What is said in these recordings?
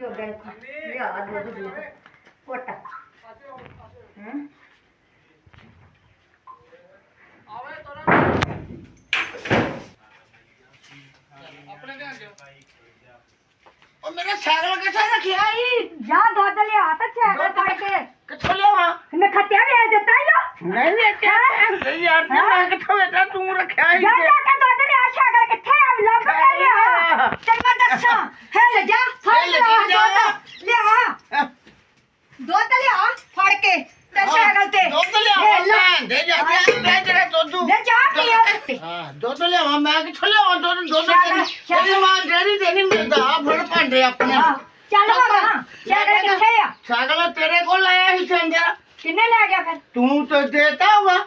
ਜੋਗਾ ਲਿਆ ਦੁੱਧ ਦੇ ਕੋਟਾ ਹੂੰ ਉਹ ਮੇਰਾ ਸਾਈਕਲ ਕਿੱਥੇ ਰੱਖਿਆ ਈ ਜਾ ਦੁੱਧ ਲਿਆ ਤਾਂ ਛੇੜ ਫੜ ਕੇ ਕਿੱਥੋਂ ਲਿਆਵਾਂ ਮੈਂ ਖੱਤਿਆ ਵੇਚ ਦਿੱਤਾ ਜੋ ਨਹੀਂ ਵੇਖਿਆ ਨਹੀਂ ਯਾਰ ਜੀ ਮੈਂ ਕਿੱਥੋਂ ਵੇਖਿਆ ਤੂੰ ਰੱਖਿਆ ਈ ਜਾ ਜਾ ਕੇ ਦੁੱਧ ਲਿਆ ਛਾਗਲ ਕਿੱਥੇ ਆ ਲੱਭ ਕੇ ਲਿਆ ਤੈਨੂੰ ਮੈਂ ਦੱਸਾਂ ਹਿੱਲ ਜਾ ਫੜ ਹਿੱਲ ਲਿਆ ਜਾ। ਦੁੱਧ ਲਿਆ ਦੁੱਧ ਲਿਆ ਫੜ ਕੇ ਤੇ ਸਾਈਕਲ ਤੇ ਦੁੱਧ ਲਿਆਵਾਂ ਹਿੱਲ। ਭੈਣ ਦੇ ਜਾ ਮੈਂ ਜਿਹੜਾ ਦੁੱਧ ਲੈ ਜਾ ਪੀਓ ਹਾਂ ਦੁੱਧ ਲਿਆਵਾਂ ਮੈਂ ਕਿੱਥੋਂ ਲਿਆਵਾਂ ਦੁੱਧ ਦੁੱਧ ਚੱਲ, ਚੱਲ। ਤੇਰੀ ਮਾਂ ਡੇਰੀ ਦੇ ਨਹੀਂ ਮਿਲਦਾ ਆ ਫੜ ਭਾਂਡੇ ਆਪਣੇ ਹਾਂ, ਚੱਲ ਮਗਾ ਸਾਈਕਲ ਕਿੱਥੇ ਆ ਸਾਈਕਲ ਤੇਰੇ ਕੋਲ ਆਇਆ ਸੀ ਚੰਗਾ ਕਿੰਨੇ ਲੈ ਗਿਆ ਫਿਰ ਤੂੰ ਤਾਂ ਦੇਤਾ ਵਾ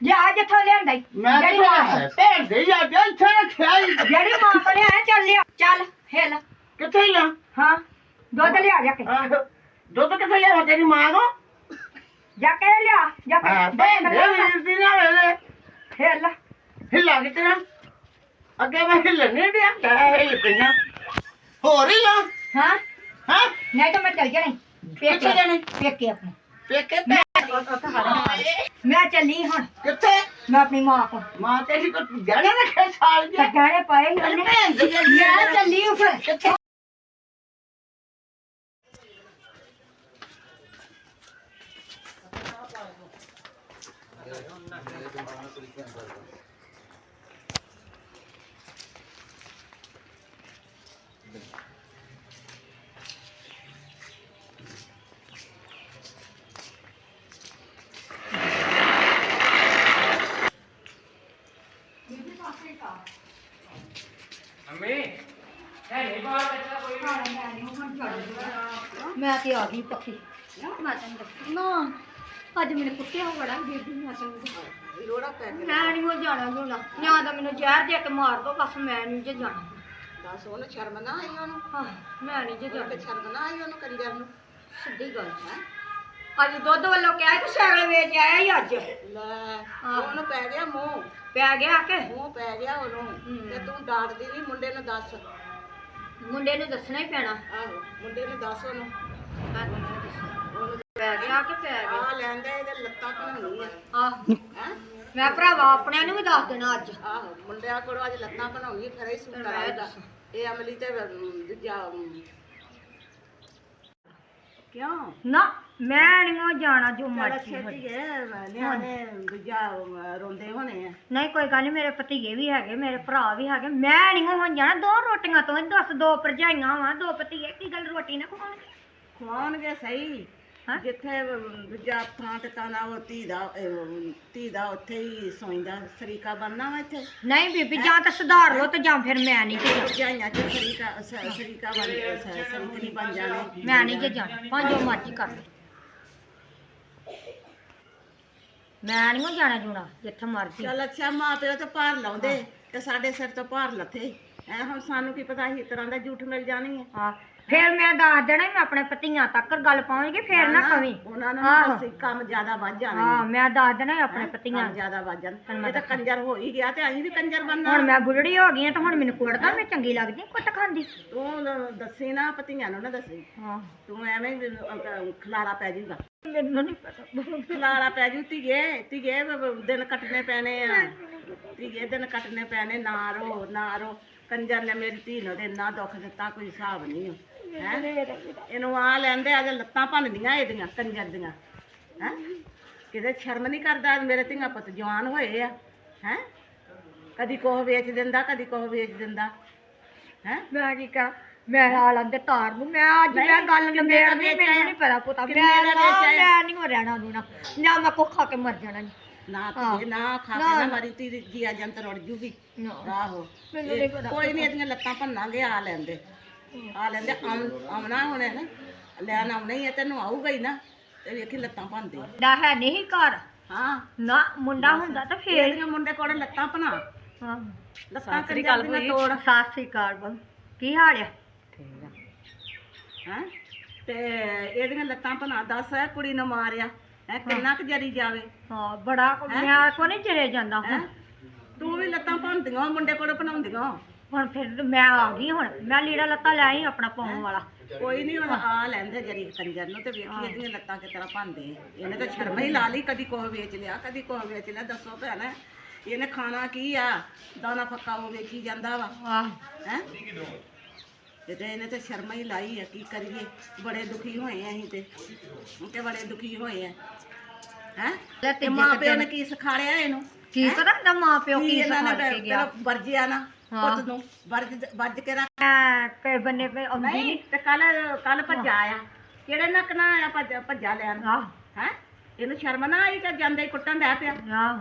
ਜਾ ਜਿੱਥੋਂ ਲਿਆਂਦਾ ਈ। ਮੈਂ ਜਿਹੜੀ ਕਿਹਾ ਮਾਂ ਭੈਣ ਦੇ ਜਾ ਜਾ ਇੱਥੇ ਰੱਖਿਆ ਈ ਜਿਹੜੀ ਮਾਂ ਕੋਲੇ ਆਇਆ ਚੱਲ ਲਿਆ ਚੱਲ ਹਿੱਲ ਕਿੱਥੇ ਲਿਆ ਹਾਂ ਦੁੱਧ ਲਿਆ ਜਾ ਕੇ। ਆਹ, ਦੁੱਧ ਕਿੱਥੇ ਲਿਆਵਾਂ ਤੇਰੀ ਮਾਂ ਕੋ ਜਾ ਕੇ ਲਿਆ ਜਾ ਕੇ ਹਾਂ ਭੈਣ ਦੇ ਵੀਰ ਦੀ ਨਾ ਵੇਲੇ ਹਿੱਲ ਹਿੱਲਾ ਕਿਤੇ ਨਾ ਅੱਗੇ ਮੈਂ ਹਿੱਲਣ ਨਹੀਂ ਡਿਆ ਮੈਂ ਹਿੱਲ ਹੋਰ ਹਿੱਲਾ ਹਾਂ ਹਾਂ? ਨਹੀਂ ਤਾਂ ਮੈਂ ਚੱਲ ਜਾਣੀ। ਜਾਣੇ? ਪੇਕੇ ਆਪਣੇ। ਪੇਕੇ ਭੈਣ ਮੈਂ ਚੱਲੀ ਹੁਣ ਕਿੱਥੇ ਮੈਂ ਆਪਣੀ ਮਾਂ ਕੋਲ ਮਾਂ ਤੇਰੀ ਕੋ ਜਾਣਾ ਰੱਖਿਆ ਸਾਲ ਤੇ ਜਿਹਾ ਗਾਣੇ ਪਾਏ ਹੀ ਉਹਨੇ ਭੈਣ ਦੀ ਮੈਂ ਚੱਲੀ ਉਹ ਫਿਰ ਕਿੱਥੇ ਮੈਂ ਤੇ ਆ ਗਈ ਪੱਖੀ। ਮੈਂ ਤੈਨੂੰ ਦੱਸਾਂ ਨਾ ਅੱਜ ਮੈਨੂੰ ਕੁੱਟਿਆ ਬੜਾ ਬੇਬੀ ਮੈਂ ਤੈਨੂੰ ਰੋੜਾ ਪੈ ਮੈਂ ਨਹੀਂ ਹੋ ਜਾਣਾ ਜੁਣਾ। ਜਾਂ ਤਾਂ ਮੈਨੂੰ ਜ਼ਹਿਰ ਦੇ ਕੇ ਮਾਰ ਦੋ ਬਸ ਮੈਂ ਨਹੀਂ ਜੇ ਜਾਣਾ। ਦੱਸ ਉਹਨੂੰ ਸ਼ਰਮ ਨਾ ਆਈ ਉਹਨੂੰ। ਹਾਂ ਮੈਂ ਨਹੀਂ ਜੇ ਜਾਣਾ। ਸ਼ਰਮ ਨਾ ਆਈ ਉਹਨੂੰ ਕੰਜਰ ਨੂੰ। ਸਿੱਧੀ ਗੱਲ ਹੈ। ਅੱਜ ਦੁੱਧ ਵੱਲੋਂ ਕਿਹਾ ਕਿ ਸਾਗਲ ਵੇਚ ਆਇਆ ਹੀ ਅੱਜ। ਲੈ ਹਾਂ। ਉਹਨੂੰ ਪੈ ਗਿਆ ਮੂੰਹ। ਪੈ ਗਿਆ ਕਿ? ਮੂੰਹ ਪੈ ਗਿਆ ਉਹਨੂੰ। ਹੂੰ। ਤੇ ਤੂੰ ਡਾਂਟਦੀ ਨਹੀਂ ਮੁੰਡੇ ਨੂੰ ਦੱਸ। ਮੁੰਡੇ ਨੂੰ ਦੱਸਣਾ ਹੀ ਪੈਣਾ। ਆਹੋ ਮੁੰਡੇ ਨੂੰ ਦੱਸ ਉਹਨੂੰ। ਉਹਨੂੰ ਪੈ ਗਿਆ ਕਿ ਪੈ ਗਿਆ? ਆ ਲੈਂਦਾ ਇਹਦੇ ਲੱਤਾਂ ਘਣਾਉਣੀ ਆ ਆਹ ਹੈ? ਮੈਂ ਭਰਾਵਾ ਆਪਣਿਆਂ ਨੂੰ ਵੀ ਦੱਸ ਦੇਣਾ ਅੱਜ। ਆਹੋ ਮੁੰਡਿਆਂ ਕੋਲ ਅੱਜ ਲੱਤਾਂ ਘਣਾਉਣੀ ਫਿਰ ਹੀ ਦੱਸਾਂ। ਇਹ ਅਮਲੀ ਤੇ ਦੂਜਾ ਕਿਉਂ? ਨਾ ਮੈਂ ਨਹੀਂ ਜਾਣਾ ਜੋ ਚੱਲ ਮਰਜ਼ੀ ਛੇਤੀ ਹੋਏ। ਗਏ ਨਿਆਣੇ ਦੂਜਾ ਅਮ, ਰੋਂਦੇ ਹੋਣੇ ਆ। ਨਹੀਂ ਕੋਈ ਗੱਲ ਨਹੀਂ ਮੇਰੇ ਭਤੀਏ ਵੀ ਹੈਗੇ ਮੇਰੇ ਭਰਾ ਵੀ ਹੈਗੇ। ਮੈਂ ਨਹੀਂ ਹੁਣ ਜਾਣਾ ਦੋ ਰੋਟੀਆਂ ਤੋਂ ਦੱਸ ਦੋ ਭਰਜਾਈਆਂ ਵਾਂ ਦੋ ਭਤੀਏ ਕੀ ਗੱਲ ਰੋਟੀ ਨਾ ਖਵਾਉਣਗੇ? ਖਵਾਉਣਗੇ ਸਹੀ। ਹੈਂ? ਜਿੱਥੇ ਦੂਜਾ ਥਾਂ ਟਿਕਾਣਾ ਉਹ ਧੀ ਦਾ ਧੀ ਦਾ ਉੱਥੇ ਹੀ ਸੌਂਦਾ ਸਰੀਕਾ ਬਣਨਾ ਵਾ ਇੱਥੇ? ਨਹੀਂ ਬੀਬੀ ਜਾਂ ਤਾਂ ਸੁਧਾਰ ਲਓ ਤੇ ਜਾਂ ਫਿਰ ਮੈਂ ਨਹੀਂ ਜੇ ਜਾਣਾ। ਭਰਜਾਈਆਂ ਚ ਸਰੀਕਾ ਸ- ਸਰੀਕਾ ਬਣ ਸਰੀਕਣੀ ਬਣ ਜਾਣੇ। ਮੈਂ ਨਹੀਂ ਜੇ ਜਾਣਾ। ਭਾਵੇਂ ਜੋ ਮਰਜ਼ੀ ਕਰ ਮੈਂ ਨਹੀਂ ਜਾਣਾ ਜੂਣਾ ਜਿੱਥੇ ਮਰਜ਼ੀ। ਚੱਲ ਅੱਛਾ ਮਾਂ ਪਿਓ ਤੇ ਭਾਰ ਲਾਉਂਦੇ ਤੇ ਸਾਡੇ ਸਿਰ ਤੋਂ ਭਾਰ ਲੱਥੇ। ਐ ਹੁਣ ਸਾਨੂੰ ਕੀ ਪਤਾ ਸੀ ਇਸ ਤਰ੍ਹਾਂ ਦਾ ਝੂਠ ਮਿਲ ਜਾਣੀ ਹੈ। ਹਾਂ ਫਿਰ ਮੈਂ ਦੱਸ ਦੇਣਾ ਵੀ ਆਪਣੇ ਭਤੀਆਂ ਤੱਕ ਗੱਲ ਪਹੁੰਚ ਫਿਰ ਨਾ ਕਵੀ। ਉਹਨਾਂ ਨੂੰ ਆਹੋ। ਕੰਮ ਜ਼ਿਆਦਾ ਵੱਧ ਜਾਣਾ ਹਾਂ। ਮੈਂ ਦੱਸ ਦੇਣਾ ਵੀ ਆਪਣੇ ਭਤੀਆਂ ਕੰਮ ਜ਼ਿਆਦਾ ਵੱਧ ਜਾਣਾ। ਮੈਂ ਇਹ ਤਾਂ ਕੰਜਰ ਹੋ ਹੀ ਗਿਆ ਤੇ ਅਸੀਂ ਵੀ ਕੰਜਰ ਬਣਨਾ। ਹੁਣ ਮੈਂ ਬੁੱਢੜੀ ਹੋ ਗਈ ਆ ਤਾਂ ਹੁਣ ਮੈਨੂੰ ਕੁੜਦਾ ਮੈਂ ਚੰਗੀ ਲੱਗਦੀ ਕੁੱਟ ਖਾਂਦੀ। ਤੂੰ ਨ- ਦੱਸੀ ਨਾ ਪਤੀਆਂ ਨੂੰ ਨਾ ਦੱਸੀ। ਹਾਂ। ਤੂੰ ਐਵੇਂ ਹੀ ਅਹ, ਖਲਾਰਾ ਪੈ ਜਾਊਗਾ। ਮੈਨੂੰ ਨਹੀਂ ਪਤਾ ਖਲਾਰਾ ਪੈ ਜੂ ਧੀਏ ਧੀਏ ਬ- ਬ- ਦਿਨ ਕੱਟਣੇ ਪੈਣੇ ਆ। ਧੀਏ ਦਿਨ ਕੱਟਣੇ ਪੈਣੇ ਨਾ ਰੋ ਨਾ ਰੋ। ਕੰਜਰ ਨੇ ਮੇਰੀ ਧੀ ਨੂੰ ਤੇ ਇੰਨਾ ਦੁੱਖ ਦਿੱਤਾ ਕੋਈ ਹਿਸਾਬ ਨਹੀਂ। ਹੈ ਇਹਨੂੰ ਆ ਲੈਂਦੇ ਆ ਜੇ ਲੱਤਾਂ ਭੰਨਦੀਆਂ ਇਹਦੀਆਂ ਕੰਜਰ ਦੀਆਂ। ਹੈ? ਕਿਤੇ ਸ਼ਰਮ ਨਹੀਂ ਕਰਦਾ ਮੇਰੇ ਧੀਆਂ ਪੁੱਤ ਜਵਾਨ ਹੋਏ ਆ। ਹੈ? ਕਦੀ ਕੋਹ ਵੇਚ ਦਿੰਦਾ ਕਦੀ ਕੋਹ ਵੇਚ ਦਿੰਦਾ। ਹੈ? ਮੈਂ ਕੀ ਕਰਾਂ ਮੈਂ ਹਾਲਾਂ ਦੇ ਤਾਰ ਨੂੰ ਮੈਂ ਅੱਜ ਮੈਂ ਗੱਲ ਨਿਬੇੜਨੀ ਮੈਨੂੰ ਨਹੀਂ ਪਤਾ ਪੁੱਤਾ। ਮੈਂ ਨਹੀਂ ਹੋ ਰਹਿਣਾ ਦੂਣਾ। ਨਾ ਮੈਂ ਕੋ ਖਾ ਕੇ ਮਰ ਜਾਣਾ ਨੀ। ਨਾ ਖਾ ਕੇ ਨਾ। ਮਰੀ ਦੀ ਜੀਆ ਜੰਤ ਰੁੜ ਜੂਗੀ। ਆਹੋ। ਕੋਈ ਨਹੀਂ ਇਹਦੀਆਂ ਲੱਤਾਂ ਭੰਨਾਂਗੇ ਆ ਲੈਂਦੇ। ਆ ਲੈਂਦੇ ਆਉਣ- ਆਉਣਾ ਹੁਣ ਨਾ ਲੈਣ ਆਉਣਾ ਹੀ ਹੈ ਤੈਨੂੰ ਆਊਗਾ ਹੀ ਨਾ ਤੇ ਵੇਖੀ ਲੱਤਾਂ ਭੰਦੇ ਦਾ ਹੈ ਨਹੀਂ ਘਰ। ਹਾਂ। ਨਾ ਮੁੰਡਾ ਹੁੰਦਾ ਤਾਂ ਫੇਰ ਇਹਦੀਆਂ ਮੁੰਡੇ ਕੋਲ ਲੱਤਾਂ ਭਨਾ। ਹਾਂ। ਲੱਤਾਂ ਕੰਜਰ ਦੀਆਂ ਤੋੜ। ਸਤਿ ਸ੍ਰੀ ਅਕਾਲ ਬਲ ਕੀ ਹਾਲ ਆ? ਹੈ? ਤੇ ਇਹਦੀਆਂ ਲੱਤਾਂ ਭਨਾ ਦੱਸ ਹੈ ਕੁੜੀ ਨੂੰ ਮਾਰਿਆ। ਹੈ ਕਿੰਨਾ ਕੁ ਜਰੀ ਜਾਵੇ। ਹਾਂ ਬੜਾ ਮੈਂ ਕੋ ਨਹੀਂ ਚਲੇ ਜਾਂਦਾ ਹੈ? ਹੁਣ ਤੂੰ ਵੀ ਲੱਤਾਂ ਭੰਦੀਆਂ ਮੁੰਡੇ ਕੋਲ ਭਨਾਉਂਦੀਆਂ। ਹੁਣ ਫਿਰ ਮੈਂ ਆ ਗਈ ਹੁਣ ਮੈਂ ਲੀੜਾ ਲੱਤਾ ਲੈ ਆਈ ਆਪਣਾ ਪਾਉਣ ਵਾਲਾ। ਕੋਈ ਨਹੀਂ ਹੁਣ ਆ ਲੈਂਦੇ ਜਰੀ ਕੰਜਰ ਨੂੰ ਤੇ ਵੇਖੀ ਇਹਦੀਆਂ ਲੱਤਾਂ ਕਿਸ ਤਰ੍ਹਾਂ ਭੰਦੇ ਇਹਨੇ ਤਾਂ ਸ਼ਰਮ ਹੀ ਲਾ ਲਈ ਕਦੀ ਕੋਹ ਵੇਚ ਲਿਆ ਕਦੀ ਕੋਹ ਵੇਚ ਲਿਆ। ਦੱਸੋ ਭੈਣ ਇਹਨੇ ਖਾਣਾ ਕੀ ਆ? ਦਾਣਾ ਫੱਕਾ ਉਹ ਵੇਚੀ ਜਾਂਦਾ ਵਾ। ਆਹ। ਹੈ? ਤੇ ਤੇ ਇਹਨੇ ਤੇ ਸ਼ਰਮ ਹੀ ਲਾਈ ਆ ਕੀ ਕਰੀਏ? ਬੜੇ ਦੁਖੀ ਹੋਏ ਆ ਅਸੀਂ ਤੇ। ਕਿ ਬੜੇ ਦੁਖੀ ਹੋਏ ਆ। ਹੈ? ਲੈ ਤੇ ਮਾਂ ਪਿਓ ਨੇ। ਕੀ ਸਿਖਾਲਿਆ ਇਹਨੂੰ? ਕੀ ਪਤਾ ਇਹਦਾ ਮਾਂ ਪਿਓ ਕੀ ਸਿਖਾ ਕੇ ਗਿਆ। ਵਰਜਿਆ ਨਾ। ਪੁੱਤ ਨੂੰ ਵਰਜ ਵੱਜ ਕੇ ਰੱਖ। ਮੈਂ ਕਈ ਬੰਨੇ ਪੇ ਆਉਂਦੀ ਨਹੀਂ ਨਹੀਂ ਤੇ ਕੱਲ ਕੱਲ ਭੱਜਾ ਆ। ਕਿਹੜੇ ਨੱਕ ਨਾ ਆਇਆ ਭੱਜ ਭੱਜਾ ਲੈਣ? ਆਹ। ਹੈ? ਇਹਨੂੰ ਸ਼ਰਮ ਨਾ ਆਈ ਤੇ ਜਾਂਦੇ ਹੀ ਕੁੱਟਣ ਡੈ ਪਿਆ। ਆਹ।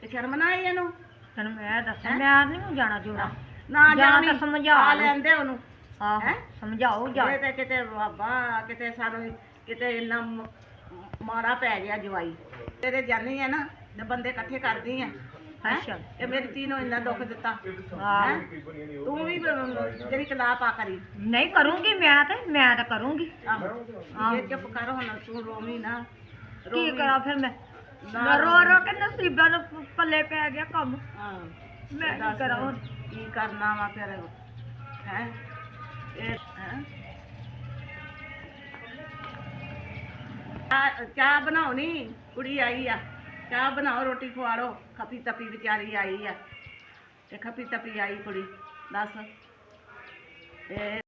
ਤੇ ਸ਼ਰਮ ਨਾ ਆਈ ਇਹਨੂੰ? ਤੈਨੂੰ ਮੈਂ ਦੱਸਾਂ ਮੈਂ ਨਹੀਂ ਜਾਣਾ ਜੋੜਾ। ਨਾ ਜਾਂ ਜਾਣੀ ਤਾਂ ਸਮਝਾ ਆ ਲਓ। ਲੈਂਦੇ ਉਹਨੂੰ। ਆਹ ਹੈਂ? ਸਮਝਾਓ ਜਾ। ਇਹ ਤੇ ਕਿਤੇ ਬਾਬਾ ਕਿਤੇ ਸਾਨੂੰ ਕਿਤੇ ਇੰਨਾ ਮ- ਮਾੜਾ ਪੈ ਗਿਆ ਜਵਾਈ। ਤੇਰੇ ਜਾਨੀ ਆ ਨਾ ਤੇ ਬੰਦੇ ਇਕੱਠੇ ਕਰਦੀ ਆ। ਹੈਂ? ਅੱਛਾ ਇਹ ਮੇਰੀ ਧੀ ਨੂੰ ਇੰਨਾ ਦੁੱਖ ਦਿੱਤਾ ਆਹ ਹੈਂ? ਤੂੰ ਵੀ ਜਿਹੜੀ ਕਲਾ ਪਾ ਕਰੀ ਨਹੀਂ ਕਰੂੰਗੀ ਮੈਂ ਤੇ ਮੈਂ ਤਾਂ ਕਰੂੰਗੀ ਆਹੋ ਇਹ ਚੁੱਪ ਕਰ ਹੁਣ ਤੂੰ ਰੋਵੀ ਨਾ ਕੀ ਰੋਵੀਂ। ਕਰਾਂ ਫਿਰ ਮੈਂ ਨਾ ਮੈਂ ਰੋ ਰੋ ਕੇ ਨਸੀਬਾਂ ਨੂੰ ਪੱਲੇ ਪੈ ਗਿਆ ਕੰਮ ਹਾਂ ਮੈਂ ਕੀ ਦੱਸ ਕਰਾਂ ਹੁਣ ਕੀ ਕਰਨਾ ਵਾ ਫਿਰ ਹੈ ਇਹ ਹੈਂ? ਚਾਹ- ਚਾਹ ਬਣਾਉਣੀ ਕੁੜੀ ਆਈ ਆ ਚਾਹ ਬਣਾਓ, ਰੋਟੀ ਖਵਾੜੋ। ਖਪੀ ਤਪੀ ਵਿਚਾਰੀ ਆਈ ਆ। ਤੇ ਖਪੀ ਤਪੀ ਆਈ ਕੁੜੀ, ਦੱਸ। ਤੇ